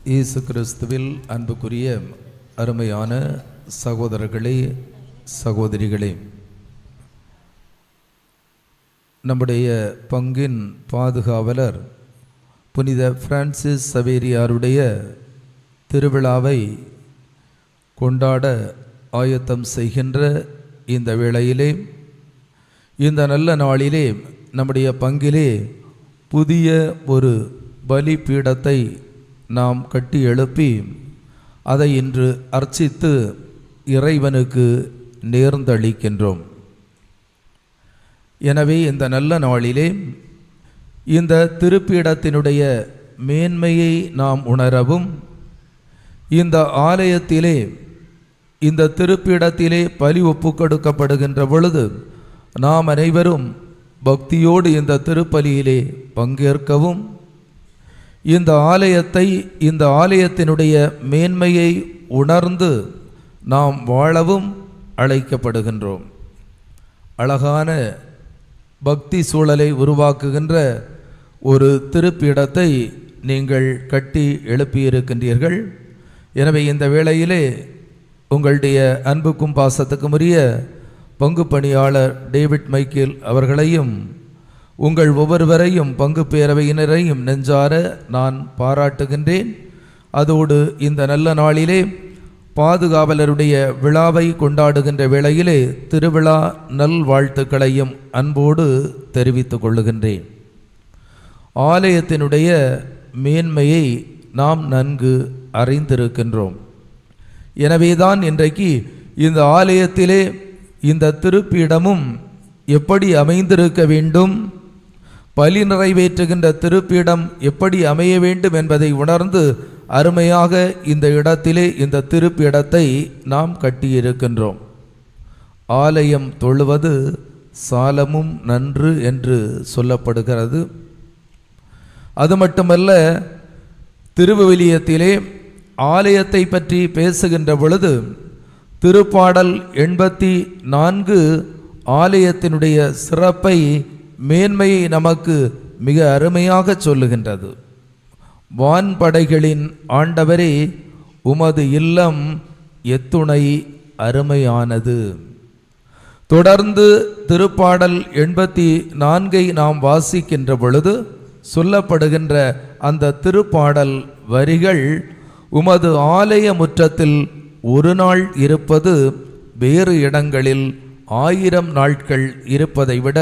இயேசு கிறிஸ்துவில் அன்புக்குரிய அருமையான சகோதரர்களே சகோதரிகளே நம்முடைய பங்கின் பாதுகாவலர் புனித பிரான்சிஸ் சவேரியாருடைய திருவிழாவை கொண்டாட ஆயத்தம் செய்கின்ற இந்த வேளையிலே இந்த நல்ல நாளிலே நம்முடைய பங்கிலே புதிய ஒரு பலிபீடத்தை நாம் கட்டி எழுப்பி அதை இன்று அர்ச்சித்து இறைவனுக்கு நேர்ந்தளிக்கின்றோம். எனவே இந்த நல்ல நாளிலே இந்த திருப்பீடத்தினுடைய மேன்மையை நாம் உணரவும் இந்த ஆலயத்திலே இந்த திருப்பீடத்திலே பலி ஒப்பு கொடுக்கப்படுகின்ற பொழுது நாம் அனைவரும் பக்தியோடு இந்த திருப்பலியிலே பங்கேற்கவும் இந்த ஆலயத்தை இந்த ஆலயத்தினுடைய மேன்மையை உணர்ந்து நாம் வாழவும் அழைக்கப்படுகின்றோம். அழகான பக்தி சூழலை உருவாக்குகின்ற ஒரு திருப்பிடத்தை நீங்கள் கட்டி எழுப்பியிருக்கின்றீர்கள். எனவே இந்த வேளையிலே உங்களுடைய அன்புக்கும் பாசத்துக்கும் உரிய பங்கு பணியாளர் டேவிட் மைக்கேல் அவர்களையும் உங்கள் ஒவ்வொருவரையும் பங்கு பேரவையினரையும் நெஞ்சார நான் பாராட்டுகின்றேன். அதோடு இந்த நல்ல நாளிலே பாதுகாவலருடைய விழாவை கொண்டாடுகின்ற வேளையிலே திருவிழா நல்வாழ்த்துக்களையும் அன்போடு தெரிவித்துக் கொள்ளுகின்றேன். ஆலயத்தினுடைய மேன்மையை நாம் நன்கு அறிந்திருக்கின்றோம். எனவேதான் இன்றைக்கு இந்த ஆலயத்திலே இந்த திருப்பீடமும் எப்படி அமைந்திருக்க வேண்டும் பலி நிறைவேற்றுகின்ற திருப்பீடம் எப்படி அமைய வேண்டும் என்பதை உணர்ந்து அருமையாக இந்த இடத்திலே இந்த திருப்பிடத்தை நாம் கட்டியிருக்கின்றோம். ஆலயம் தொழுவது சாலமும் நன்று என்று சொல்லப்படுகிறது. அது மட்டுமல்ல திருவிவிலியத்திலே ஆலயத்தை பற்றி பேசுகின்ற பொழுது திருப்பாடல் எண்பத்தி நான்கு ஆலயத்தினுடைய சிறப்பை மேன்மையை நமக்கு மிக அருமையாக சொல்லுகின்றது. வான்படைகளின் ஆண்டவரே உமது இல்லம் எத்துணை அருமையானது. தொடர்ந்து திருப்பாடல் எண்பத்தி நான்கை நாம் வாசிக்கின்ற பொழுது சொல்லப்படுகின்ற அந்த திருப்பாடல் வரிகள் உமது ஆலய முற்றத்தில் ஒரு நாள் இருப்பது வேறு இடங்களில் ஆயிரம் நாட்கள் இருப்பதை விட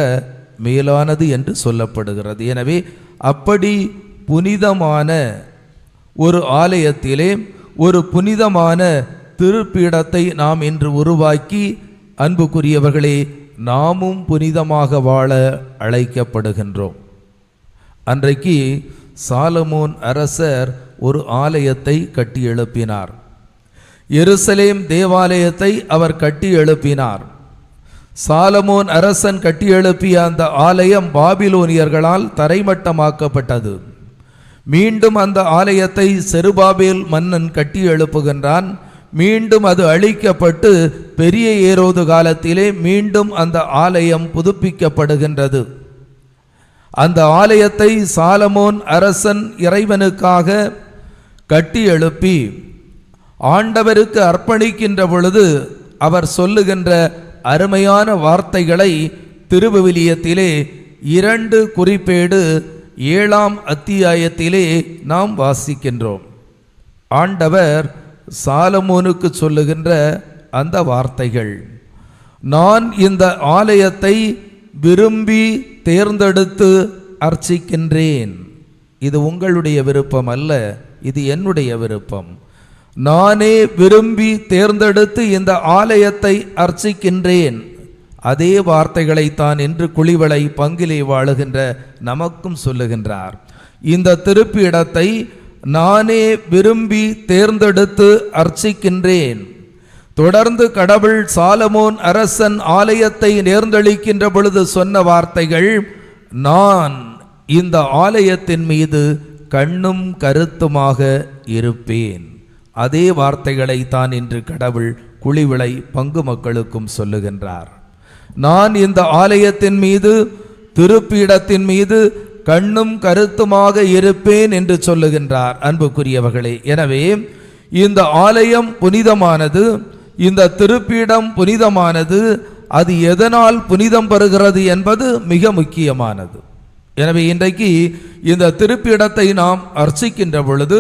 மேலானது என்று சொல்லப்படுகிறது. எனவே அப்படி புனிதமான ஒரு ஆலயத்திலே ஒரு புனிதமான திருப்பீடத்தை நாம் இன்று உருவாக்கி அன்புக்குரியவர்களே நாமும் புனிதமாக வாழ அழைக்கப்படுகின்றோம். அன்றைக்கு சாலமோன் அரசர் ஒரு ஆலயத்தை கட்டி எழுப்பினார். எருசலேம் தேவாலயத்தை அவர் கட்டி எழுப்பினார். சாலமோன் அரசன் கட்டியெழுப்பிய அந்த ஆலயம் பாபிலோனியர்களால் தரைமட்டமாக்கப்பட்டது. மீண்டும் அந்த ஆலயத்தை செருபாபேல் மன்னன் கட்டி எழுப்புகின்றான் மீண்டும் அது அழிக்கப்பட்டு பெரிய ஏரோது காலத்திலே மீண்டும் அந்த ஆலயம் புதுப்பிக்கப்படுகின்றது. அந்த ஆலயத்தை சாலமோன் அரசன் இறைவனுக்காக கட்டி எழுப்பி ஆண்டவருக்கு அர்ப்பணிக்கின்ற பொழுது அவர் சொல்லுகின்ற அருமையான வார்த்தைகளை திருவிவிலியத்திலே இரண்டு குறிப்பேடு ஏழாம் அத்தியாயத்திலே நாம் வாசிக்கின்றோம். ஆண்டவர் சாலமோனுக்கு சொல்லுகின்ற அந்த வார்த்தைகள் நான் இந்த ஆலயத்தை விரும்பி தேர்ந்தெடுத்து அர்ச்சிக்கின்றேன். இது உங்களுடைய விருப்பம் அல்ல இது என்னுடைய விருப்பம். நானே விரும்பி தேர்ந்தெடுத்து இந்த ஆலயத்தை அர்ச்சிக்கின்றேன். அதே வார்த்தைகளை தான் என்று குழிவளை பங்கிலே வாழுகின்ற நமக்கும் சொல்லுகின்றார். இந்த திருப்பிடத்தை நானே விரும்பி தேர்ந்தெடுத்து அர்ச்சிக்கின்றேன். தொடர்ந்து கடவுள் சாலமோன் அரசன் ஆலயத்தை நேர்ந்தளிக்கின்ற பொழுது சொன்ன வார்த்தைகள் நான் இந்த ஆலயத்தின் மீது கண்ணும் கருத்துமாக இருப்பேன். அதே வார்த்தைகளை தான் இன்று கடவுள் குழிவிளை பங்கு மக்களுக்கும் சொல்லுகின்றார். நான் இந்த ஆலயத்தின் மீது திருப்பீடத்தின் மீது கண்ணும் கருத்துமாக இருப்பேன் என்று சொல்லுகின்றார் அன்புக்குரியவர்களே. எனவே இந்த ஆலயம் புனிதமானது இந்த திருப்பீடம் புனிதமானது அது எதனால் புனிதம் பெறுகிறது என்பது மிக முக்கியமானது. எனவே இன்றைக்கு இந்த திருப்பிடத்தை நாம் அர்ச்சிக்கின்ற பொழுது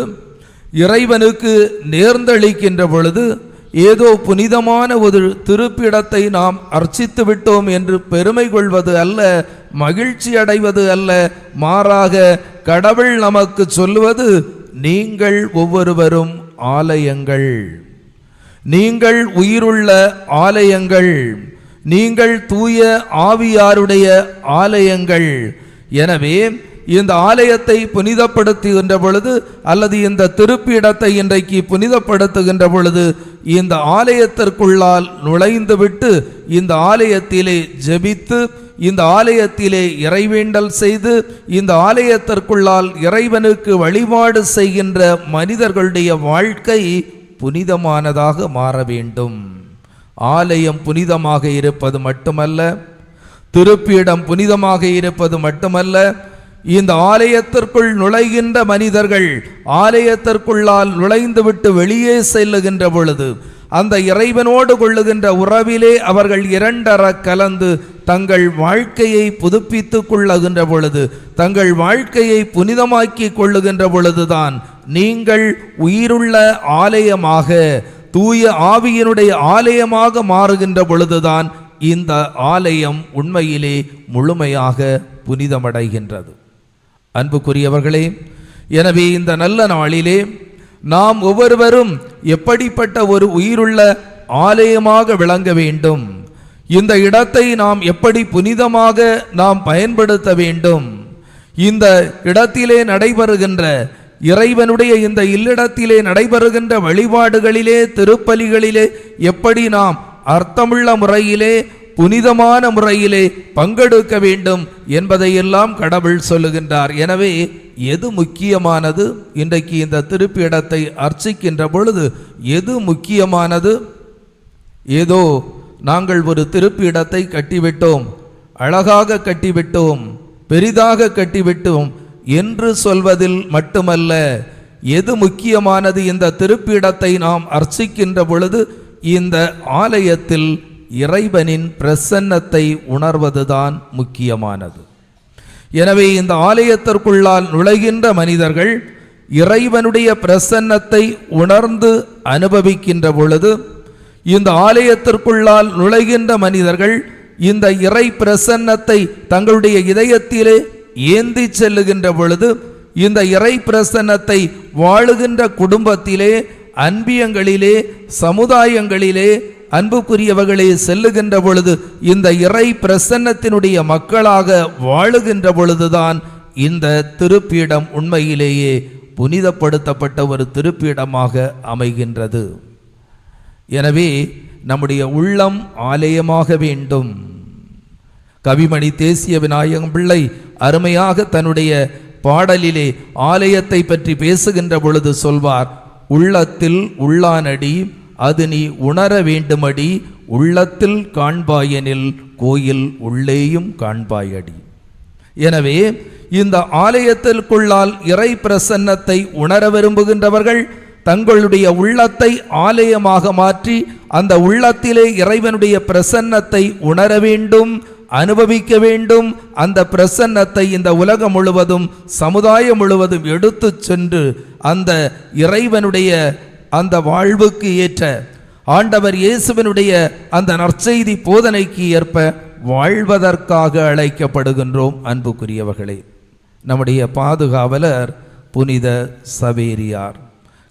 இறைவனுக்கு நேர்ந்தளிக்கின்ற பொழுது ஏதோ புனிதமான ஒரு திருப்பிடத்தை நாம் அர்ச்சித்து விட்டோம் என்று பெருமை கொள்வது அல்ல மகிழ்ச்சி அடைவது அல்ல. மாறாக கடவுள் நமக்கு சொல்லுவது நீங்கள் ஒவ்வொருவரும் ஆலயங்கள். நீங்கள் உயிருள்ள ஆலயங்கள். நீங்கள் தூய ஆவியாருடைய ஆலயங்கள். எனவே இந்த ஆலயத்தை புனிதப்படுத்துகின்ற பொழுது அல்லது இந்த திருப்பிடத்தை இன்றைக்கு புனிதப்படுத்துகின்ற பொழுது இந்த ஆலயத்திற்குள்ளால் நுழைந்துவிட்டு இந்த ஆலயத்திலே ஜெபித்து இந்த ஆலயத்திலே இறைவேண்டல் செய்து இந்த ஆலயத்திற்குள்ளால் இறைவனுக்கு வழிபாடு செய்கின்ற மனிதர்களுடைய வாழ்க்கை புனிதமானதாக மாற வேண்டும். ஆலயம் புனிதமாக இருப்பது மட்டுமல்ல திருப்பீடம் புனிதமாக இருப்பது மட்டுமல்ல இந்த ஆலயத்திற்குள் நுழைகின்ற மனிதர்கள் ஆலயத்திற்குள்ளால் நுழைந்துவிட்டு வெளியே செல்லுகின்ற பொழுது அந்த இறைவனோடு கொள்ளுகின்ற உறவிலே அவர்கள் இரண்டர கலந்து தங்கள் வாழ்க்கையை புதுப்பித்துக் கொள்ளுகின்ற பொழுது தங்கள் வாழ்க்கையை புனிதமாக்கி கொள்ளுகின்ற பொழுதுதான் நீங்கள் உயிருள்ள ஆலயமாக தூய ஆவியினுடைய ஆலயமாக மாறுகின்ற பொழுதுதான் இந்த ஆலயம் உண்மையிலே முழுமையாக புனிதமடைகின்றது. அன்புக்குரியவர்களே எனவே இந்த நல்ல நாளிலே நாம் ஒவ்வொருவரும் எப்படிப்பட்ட ஒரு உயிருள்ள ஆலயமாக விளங்க வேண்டும்? இந்த இடத்தை நாம் எப்படி புனிதமாக நாம் பயன்படுத்த வேண்டும்? இந்த இடத்திலே நடைபெறுகின்ற இறைவனுடைய இந்த இல்லிடத்திலே நடைபெறுகின்ற வழிபாடுகளிலே திருப்பலிகளிலே எப்படி நாம் அர்த்தமுள்ள முறையிலே புனிதமான முறையிலே பங்கெடுக்க வேண்டும் என்பதையெல்லாம் கடவுள் சொல்லுகின்றார். எனவே எது முக்கியமானது? இன்றைக்கு இந்த திருப்பிடத்தை அர்ச்சிக்கின்ற பொழுது எது முக்கியமானது? ஏதோ நாங்கள் ஒரு திருப்பிடத்தை கட்டிவிட்டோம் அழகாக கட்டிவிட்டோம் பெரிதாக கட்டிவிட்டோம் என்று சொல்வதில் மட்டுமல்ல எது முக்கியமானது? இந்த திருப்பிடத்தை நாம் அர்ச்சிக்கின்ற பொழுது இந்த ஆலயத்தில் இறைவனின் பிரசன்னத்தை உணர்வதுதான் முக்கியமானது. எனவே இந்த ஆலயத்திற்குள்ளால் நுழைகின்ற மனிதர்கள் இறைவனுடைய பிரசன்னத்தை உணர்ந்து அனுபவிக்கின்ற பொழுது இந்த ஆலயத்திற்குள்ளால் நுழைகின்ற மனிதர்கள் இந்த இறை பிரசன்னத்தை தங்களுடைய இதயத்திலே ஏந்தி செல்லுகின்ற பொழுது இந்த இறை பிரசன்னத்தை வாழுகின்ற குடும்பத்திலே அன்பியங்களிலே சமுதாயங்களிலே அன்புக்குரியவர்களே செல்லுகின்ற பொழுது இந்த இறை பிரசன்னத்தினுடைய மக்களாக வாழுகின்ற பொழுதுதான் இந்த திருப்பீடம் உண்மையிலேயே புனிதப்படுத்தப்பட்ட ஒரு திருப்பீடமாக அமைகின்றது. எனவே நம்முடைய உள்ளம் ஆலயமாக வேண்டும். கவிமணி தேசிய விநாயகம் பிள்ளை அருமையாக தன்னுடைய பாடலிலே ஆலயத்தை பற்றி பேசுகின்ற பொழுது சொல்வார் உள்ளத்தில் உள்ளானடி அது நீ உணர வேண்டுமடி உள்ளத்தில் காண்பாயெனில் கோயில் உள்ளேயும் காண்பாயடி. எனவே இந்த ஆலயத்திற்குள்ளால் இறை பிரசன்னத்தை உணர விரும்புகின்றவர்கள் தங்களுடைய உள்ளத்தை ஆலயமாக மாற்றி அந்த உள்ளத்திலே இறைவனுடைய பிரசன்னத்தை உணர வேண்டும் அனுபவிக்க வேண்டும். அந்த பிரசன்னத்தை இந்த உலகம் முழுவதும் சமுதாயம் முழுவதும் எடுத்து சென்று அந்த இறைவனுடைய அந்த வாழ்வுக்கு ஏற்ற ஆண்டவர் இயேசுவனுடைய அந்த நற்செய்தி போதனைக்கு ஏற்ப வாழ்வதற்காக அழைக்கப்படுகின்றோம் அன்புக்குரியவர்களே. நம்முடைய பாதுகாவலர் புனித சவேரியார்.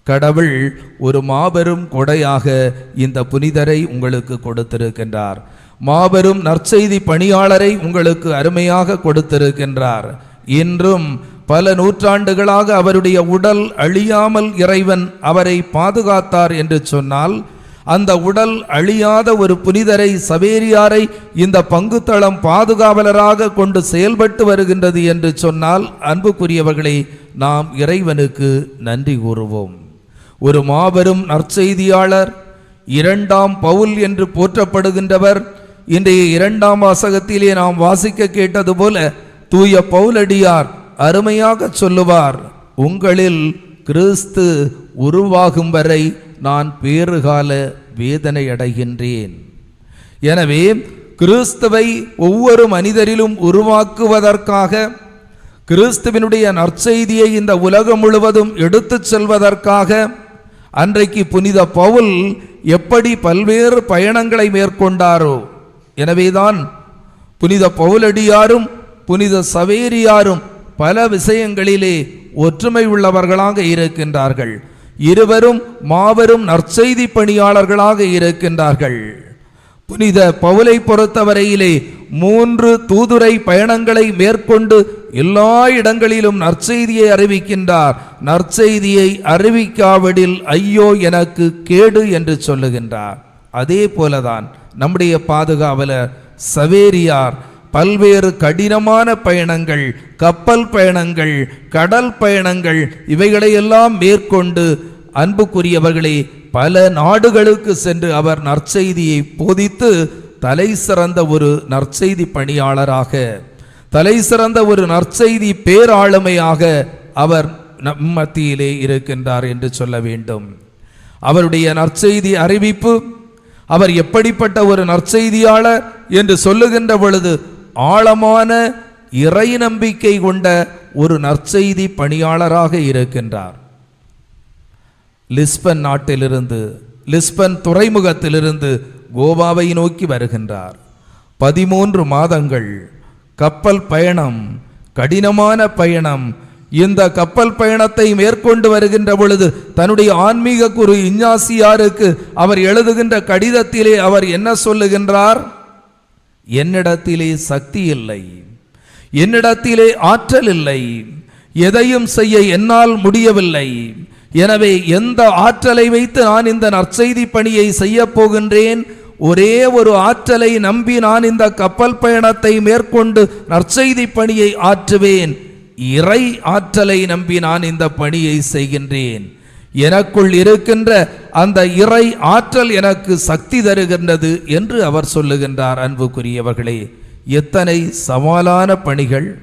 கடவுள் ஒரு மாபெரும் கொடையாக இந்த புனிதரை உங்களுக்கு கொடுத்திருக்கின்றார். மாபெரும் நற்செய்தி பணியாளரை உங்களுக்கு அருமையாக கொடுத்திருக்கின்றார். இன்றும் பல நூற்றாண்டுகளாக அவருடைய உடல் அழியாமல் இறைவன் அவரை பாதுகாத்தார் என்று சொன்னால் அந்த உடல் அழியாத ஒரு புனிதரை சவேரியாரை இந்த பங்குத்தளம் பாதுகாவலராக கொண்டு செயல்பட்டு வருகின்றது என்று சொன்னால் அன்புக்குரியவர்களே நாம் இறைவனுக்கு நன்றி கூறுவோம். ஒரு மாபெரும் நற்செய்தியாளர் இரண்டாம் பவுல் என்று போற்றப்படுகின்றவர். இன்றைய இரண்டாம் வாசகத்திலே நாம் வாசிக்க கேட்டது போல தூய பவுலடியார் அருமையாக சொல்லுவார் உங்களில் கிறிஸ்து உருவாகும் வரை நான் பேறுகால வேதனை அடைகின்றேன். எனவே கிறிஸ்துவை ஒவ்வொரு மனிதரிலும் உருவாக்குவதற்காக கிறிஸ்துவினுடைய நற்செய்தியை இந்த உலகம் முழுவதும் எடுத்துச் செல்வதற்காக அன்றைக்கு புனித பவுல் எப்படி பல்வேறு பயணங்களை மேற்கொண்டாரோ எனவேதான் புனித பவுலடியாரும் புனித சவேரியாரும் பல விஷயங்களிலே ஒற்றுமை உள்ளவர்களாக இருக்கின்றார்கள். இருவரும் மாபெரும் நற்செய்தி பணியாளர்களாக இருக்கின்றார்கள். புனித பவுலை பொறுத்தவரையிலே மூன்று தூதுரை பயணங்களை மேற்கொண்டு எல்லா இடங்களிலும் நற்செய்தியை அறிவிக்கின்றார். நற்செய்தியை அறிவிக்காவிடில் ஐயோ எனக்கு கேடு என்று சொல்லுகின்றார். அதே போலதான் நம்முடைய பாதுகாவலர் சவேரியார் பல்வேறு கடினமான பயணங்கள் கப்பல் பயணங்கள் கடல் பயணங்கள் இவைகளையெல்லாம் மேற்கொண்டு அன்புக்குரியவர்களே பல நாடுகளுக்கு சென்று அவர் நற்செய்தியை போதித்து தலை சிறந்த ஒரு நற்செய்தி பணியாளராக தலை சிறந்த ஒரு நற்செய்தி பேராளுமையாக அவர் நம் மத்தியிலே இருக்கின்றார் என்று சொல்ல வேண்டும். அவருடைய நற்செய்தி அறிவிப்பு அவர் எப்படிப்பட்ட ஒரு நற்செய்தியாளர் என்று சொல்லுகின்ற பொழுது ஆழமான இறை நம்பிக்கை கொண்ட ஒரு நற்செய்தி பணியாளராக இருக்கின்றார். லிஸ்பன் நாட்டிலிருந்து லிஸ்பன் துறைமுகத்திலிருந்து கோவாவை நோக்கி வருகின்றார். பதிமூன்று மாதங்கள் கப்பல் பயணம் கடினமான பயணம். இந்த கப்பல் பயணத்தை மேற்கொண்டு வருகின்ற பொழுது தன்னுடைய ஆன்மீக குரு இஞ்ஞாசியாருக்கு அவர் எழுதுகின்ற கடிதத்திலே அவர் என்ன சொல்லுகின்றார்? என்னிடத்திலே சக்தி இல்லை என்னிடத்திலே ஆற்றல் இல்லை எதையும் செய்ய என்னால் முடியவில்லை. எனவே எந்த ஆற்றலை வைத்து நான் இந்த நற்செய்தி பணியை செய்ய போகின்றேன் ஒரே ஒரு ஆற்றலை நம்பி நான் இந்த கப்பல் பயணத்தை மேற்கொண்டு நற்செய்தி பணியை ஆற்றுவேன். இறை ஆற்றலை நம்பி நான் இந்த பணியை செய்கின்றேன். எனக்குள் இருக்கின்ற அந்த இறை ஆற்றல் எனக்கு சக்தி தருகின்றது என்று அவர் சொல்லுகின்றார் அன்புக்குரியவர்களே. எத்தனை சவாலான பணிகள்.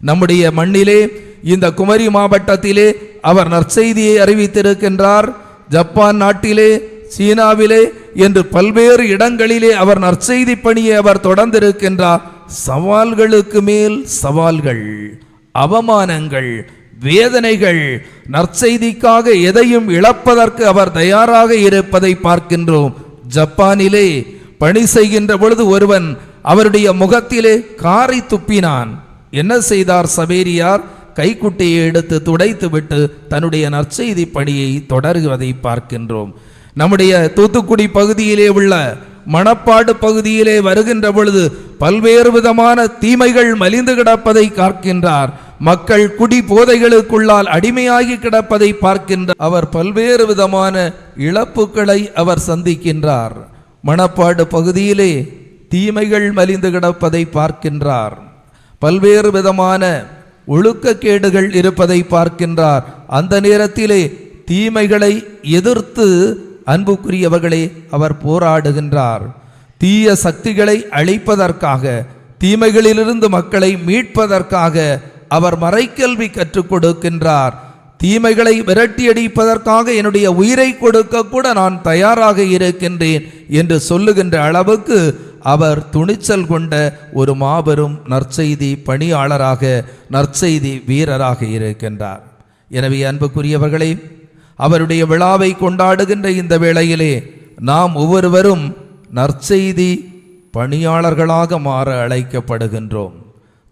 நம்முடைய மண்ணிலே இந்த குமரி மாவட்டத்திலே அவர் நற்செய்தியை அறிவித்திருக்கின்றார். ஜப்பான் நாட்டிலே சீனாவிலே என்று பல்வேறு இடங்களிலே அவர் நற்செய்தி பணியை அவர் தொடர்ந்திருக்கின்றார். சவால்களுக்கு மேல் சவால்கள் அவமானங்கள் வேதனைகள் நற்செய்திக்காக எதையும் இழப்பதற்கு அவர் தயாராக இருப்பதை பார்க்கின்றோம். ஜப்பானிலே பணி செய்கின்ற பொழுது ஒருவன் அவருடைய முகத்திலே காரை துப்பினான். என்ன செய்தார் சவேரியார் கைக்குட்டையை எடுத்து துடைத்து விட்டு தன்னுடைய நற்செய்தி பணியை தொடர்வதை பார்க்கின்றோம். நம்முடைய தூத்துக்குடி பகுதியிலே உள்ள மணப்பாடு பகுதியிலே வருகின்ற பொழுது பல்வேறு விதமான தீமைகள் மலிந்து கிடப்பதை பார்க்கின்றார் மக்கள் குடி போதைகளுக்குள்ளால் அடிமையாகி கிடப்பதை பார்க்கின்ற அவர் பல்வேறு விதமான இழப்புகளை அவர் சந்திக்கின்றார். மணப்பாடு பகுதியிலே தீமைகள் மலிந்து கிடப்பதை பார்க்கின்றார். பல்வேறு விதமான ஒழுக்கக்கேடுகள் இருப்பதை பார்க்கின்றார். அந்த நேரத்திலே தீமைகளை எதிர்த்து அன்புக்குரியவர்களே அவர் போராடுகின்றார். தீய சக்திகளை அழிப்பதற்காக தீமைகளிலிருந்து மக்களை மீட்பதற்காக அவர் மறைக்கல்வி கற்றுக் கொடுக்கின்றார். தீமைகளை விரட்டியடிப்பதற்காக என்னுடைய உயிரை கொடுக்க கூட நான் தயாராக இருக்கின்றேன் என்று சொல்லுகின்ற அளவுக்கு அவர் துணிச்சல் கொண்ட ஒரு மாபெரும் நற்செய்தி பணியாளராக நற்செய்தி வீரராக இருக்கின்றார். எனவே அன்புக்குரியவர்களே அவருடைய விழாவை கொண்டாடுகின்ற இந்த வேளையிலே நாம் ஒவ்வொருவரும் நற்செய்தி பணியாளர்களாக மாற அழைக்கப்படுகின்றோம்.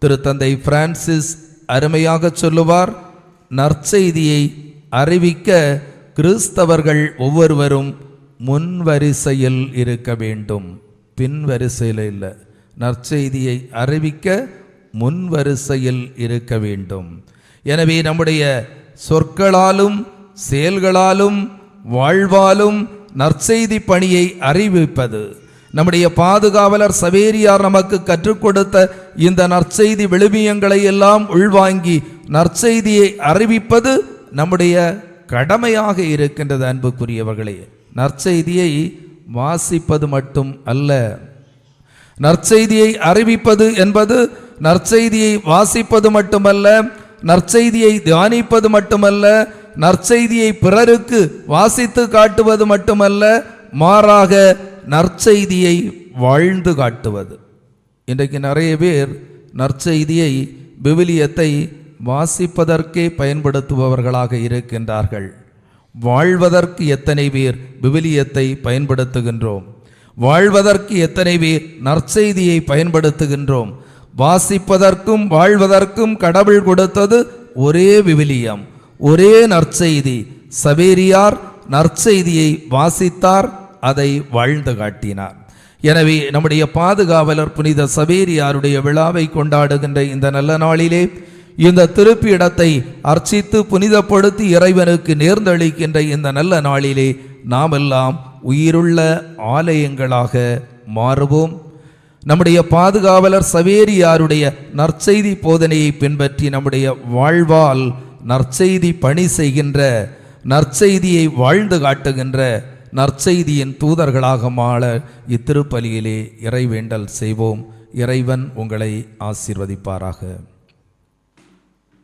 திருத்தந்தை பிரான்சிஸ் அருமையாக சொல்லுவார் நற்செய்தியை அறிவிக்க கிறிஸ்தவர்கள் ஒவ்வொருவரும் முன்வரிசையில் இருக்க வேண்டும். பின்வரிசையில் இல்லை நற்செய்தியை அறிவிக்க முன்வரிசையில் இருக்க வேண்டும். எனவே நம்முடைய சொற்களாலும் செயல்களாலும் வாழ்வாலும் நற்செய்தி பணியை அறிவிப்பது நம்முடைய பாதுகாவலர் சவேரியார் நமக்கு கற்றுக் கொடுத்த இந்த நற்செய்தி விழுமியங்களை எல்லாம் உள்வாங்கி நற்செய்தியை அறிவிப்பது நம்முடைய கடமையாக இருக்கின்றது அன்புக்குரியவர்களே. நற்செய்தியை வாசிப்பது மட்டும் அல்ல. நற்செய்தியை அறிவிப்பது என்பது நற்செய்தியை வாசிப்பது மட்டுமல்ல நற்செய்தியை தியானிப்பது மட்டுமல்ல நற்செய்தியை பிறருக்கு வாசித்து காட்டுவது மட்டுமல்ல மாறாக நற்செய்தியை வாழ்ந்து காட்டுவது. இன்றைக்கு நிறைய பேர் நற்செய்தியை விவிலியத்தை வாசிப்பதற்கே பயன்படுத்துபவர்களாக இருக்கின்றார்கள். வாழ்வதற்கு எத்தனை பேர் விவிலியத்தை பயன்படுத்துகின்றோம்? வாழ்வதற்கு எத்தனை பேர் நற்செய்தியை பயன்படுத்துகின்றோம்? வாசிப்பதற்கும் வாழ்வதற்கும் கடவுள் கொடுத்தது ஒரே விவிலியம் ஒரே நற்செய்தி. சவேரியார் நற்செய்தியை வாசித்தார் அதை வாழ்ந்து காட்டினார். எனவே நம்முடைய பாதுகாவலர் புனித சவேரியாருடைய விழாவை கொண்டாடுகின்ற இந்த நல்ல நாளிலே இந்த திருப்பி இடத்தை அர்ச்சித்து புனிதப்படுத்தி இறைவனுக்கு நேர்ந்தளிக்கின்ற இந்த நல்ல நாளிலே நாம் எல்லாம் உயிருள்ள ஆலயங்களாக மாறுவோம். நம்முடைய பாதுகாவலர் சவேரியாருடைய நற்செய்தி போதனையை பின்பற்றி நம்முடைய வாழ்வால் நற்செய்தி பணி செய்கின்ற நற்செய்தியை வாழ்ந்து காட்டுகின்ற நற்செய்தியின் தூதர்களாக மாற இத்திருப்பலியிலே இறைவேண்டல் செய்வோம். இறைவன் உங்களை ஆசீர்வதிப்பாராக.